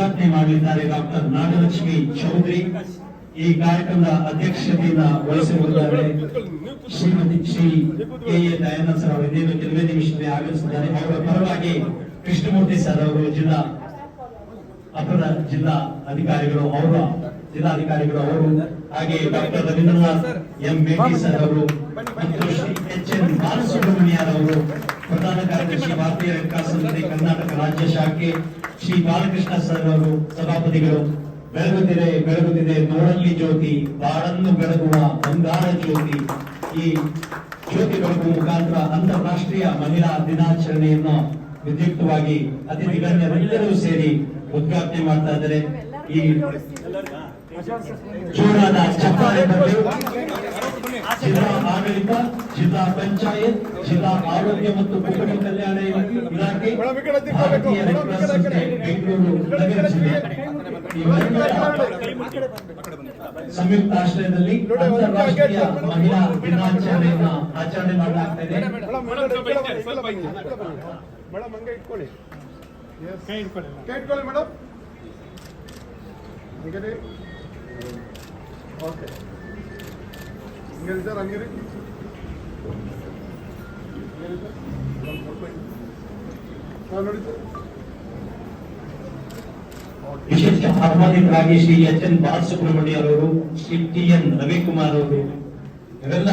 ಉದ್ಘಾಟನೆ ಮಾಡಲಿದ್ದಾರೆ ಡಾಕ್ಟರ್ ನಾಗಲಕ್ಷ್ಮಿ ಚೌಧರಿ. ಈ ಕಾರ್ಯಕ್ರಮದ ಅಧ್ಯಕ್ಷತೆಯನ್ನ ವಹಿಸಿರುತ್ತಾರೆ Shrimati Shri K A Dayananda sir ಅವರು. ಇದೇನು ಕೆಲವೇ ನಿಮಿಷದಲ್ಲಿ ಆಗಮಿಸಿದ್ದಾರೆ. ಅವರ ಪರವಾಗಿ ಕೃಷ್ಣಮೂರ್ತಿ ಸರ್ ಅವರು ಜಿಲ್ಲಾ ಅಪರ ಜಿಲ್ಲಾ ಅಧಿಕಾರಿಗಳು, ಅವರ ಜಿಲ್ಲಾಧಿಕಾರಿಗಳು ಅವರು, ಹಾಗೆ doctor Ravindranath M Beti sir ಅವರು ಮತ್ತು ಶ್ರೀ ಎಚ್ ಎನ್ ಬಾಲಸುಬ್ರಹ್ಮಣ್ಯರವರು ಪ್ರಧಾನ ಕಾರ್ಯದರ್ಶಿ ಭಾರತೀಯ ವಿಕಾಸ ಕರ್ನಾಟಕ ರಾಜ್ಯ ಶಾಖೆ ಶ್ರೀ ಬಾಲಕೃಷ್ಣ ಸರ್ ಅವರು, ಸಭಾಪತಿಗಳು, ಬೆಳಗುತ್ತಿದೆ ಬೆಳಗುತ್ತಿದೆ ನೋಡಲ್ಲಿ ಜ್ಯೋತಿ, ಬಾಳನ್ನು ಬೆಳಗುವ ಬಂಗಾರ ಜ್ಯೋತಿ. ಈ ಜ್ಯೋತಿ ಬೆಳಗುವ ಮುಖಾಂತರ ಅಂತಾರಾಷ್ಟ್ರೀಯ ಮಹಿಳಾ ದಿನಾಚರಣೆಯನ್ನು ವಿದ್ಯುಕ್ತವಾಗಿ ಅತಿಥಿ ಗಣ್ಯರೆಲ್ಲರೂ ಸೇರಿ ಉದ್ಘಾಟನೆ ಮಾಡ್ತಾ ಇದ್ದಾರೆ. ಈ ಜೋರಾದ ಚಪ್ಪಾಳೆ ಬಗ್ಗೆ ಆಡಳಿತ ಜಿಲ್ಲಾ ಪಂಚಾಯತ್ ಜಿಲ್ಲಾ ಆರೋಗ್ಯ ಮತ್ತು ಕುಟುಂಬ ಕಲ್ಯಾಣ ಇಲಾಖೆ ಭಾರತೀಯ ರೆಡ್ ಕ್ರಾಸ್ ಸಂಸ್ಥೆ ಬೆಂಗಳೂರು ನಗರ ಜಿಲ್ಲೆ ಸಂಯುಕ್ತ ಆಶ್ರಯದಲ್ಲಿ ಅಂತಾರಾಷ್ಟ್ರೀಯ ಮಹಿಳಾ ದಿನಾಚರಣೆಯನ್ನ ಆಚರಣೆ ಮಾಡಲಾಗ್ತಾ ಇದೆ ಮೇಡಮ್ ಹಂಗೆ ಇಟ್ಕೊಳ್ಳಿ. Yes. ಕೈ ಹಿಡ್ಕೊಳ್ಳಿ ಕೈ ಇಟ್ಕೊಳ್ಳಿ ಮೇಡಮ್. ಹಂಗೆ ಓಕೆ ಹಂಗೆ ಸರ್ ಹಂಗಿರಿ? ವಿಶೇಷ ಆಹ್ವಾನಿತರಾಗಿ ಶ್ರೀ ಎಚ್ ಎನ್ ಬಾಲಸುಬ್ರಹ್ಮಣ್ಯ ಅವರು, ಶ್ರೀ ಟಿ ಎನ್ ರವಿಕುಮಾರ್ ಅವರು, ಇವೆಲ್ಲ